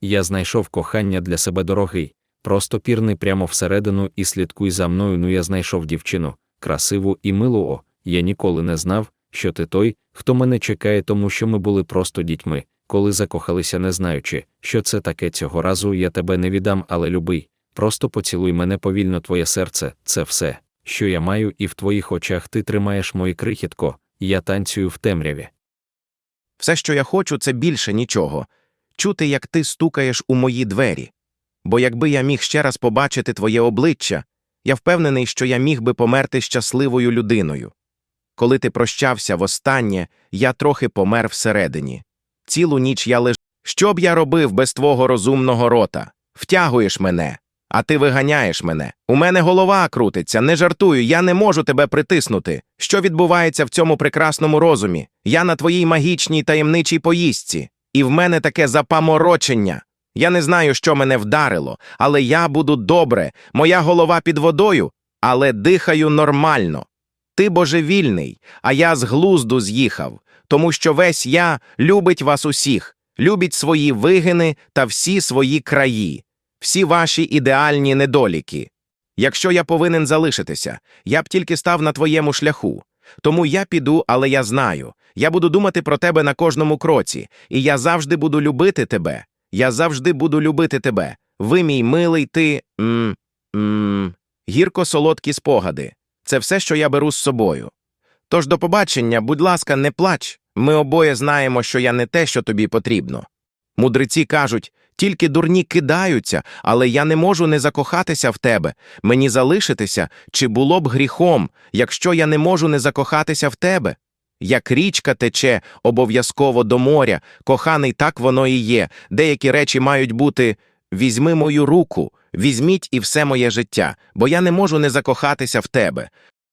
Я знайшов кохання для себе дорогий. Просто пірни прямо всередину і слідкуй за мною. Ну я знайшов дівчину, красиву і милу. О, я ніколи не знав, що ти той, хто мене чекає, тому що ми були просто дітьми, коли закохалися, не знаючи, що це таке цього разу я тебе не віддам, але любий. Просто поцілуй мене повільно, твоє серце, це все, що я маю, і в твоїх очах ти тримаєш мої крихітко, я танцюю в темряві. Все, що я хочу, це більше нічого чути, як ти стукаєш у мої двері. Бо якби я міг ще раз побачити твоє обличчя, я впевнений, що я міг би померти щасливою людиною. Коли ти прощався востаннє, я трохи помер всередині. Цілу ніч я лиш. Що б я робив без твого розумного рота? Втягуєш мене, а ти виганяєш мене. У мене голова крутиться, не жартую, я не можу тебе притиснути. Що відбувається в цьому прекрасному розумі? Я на твоїй магічній таємничій поїздці, і в мене таке запаморочення. Я не знаю, що мене вдарило, але я буду добре, моя голова під водою, але дихаю нормально. Ти божевільний, а я з глузду з'їхав, тому що весь я любить вас усіх, любить свої вигини та всі свої краї, всі ваші ідеальні недоліки. Якщо я повинен залишитися, я б тільки став на твоєму шляху. Тому я піду, але я знаю. Я буду думати про тебе на кожному кроці, і я завжди буду любити тебе. Я завжди буду любити тебе. Ви, мій милий, ти. м м гірко солодкі спогади. Це все, що я беру з собою. Тож до побачення, будь ласка, не плач. Ми обоє знаємо, що я не те, що тобі потрібно. Мудреці кажуть, тільки дурні кидаються, але я не можу не закохатися в тебе. Мені залишитися, чи було б гріхом, якщо я не можу не закохатися в тебе? Як річка тече обов'язково до моря, коханий, так воно і є. Деякі речі мають бути візьми мою руку, візьміть і все моє життя, бо я не можу не закохатися в тебе.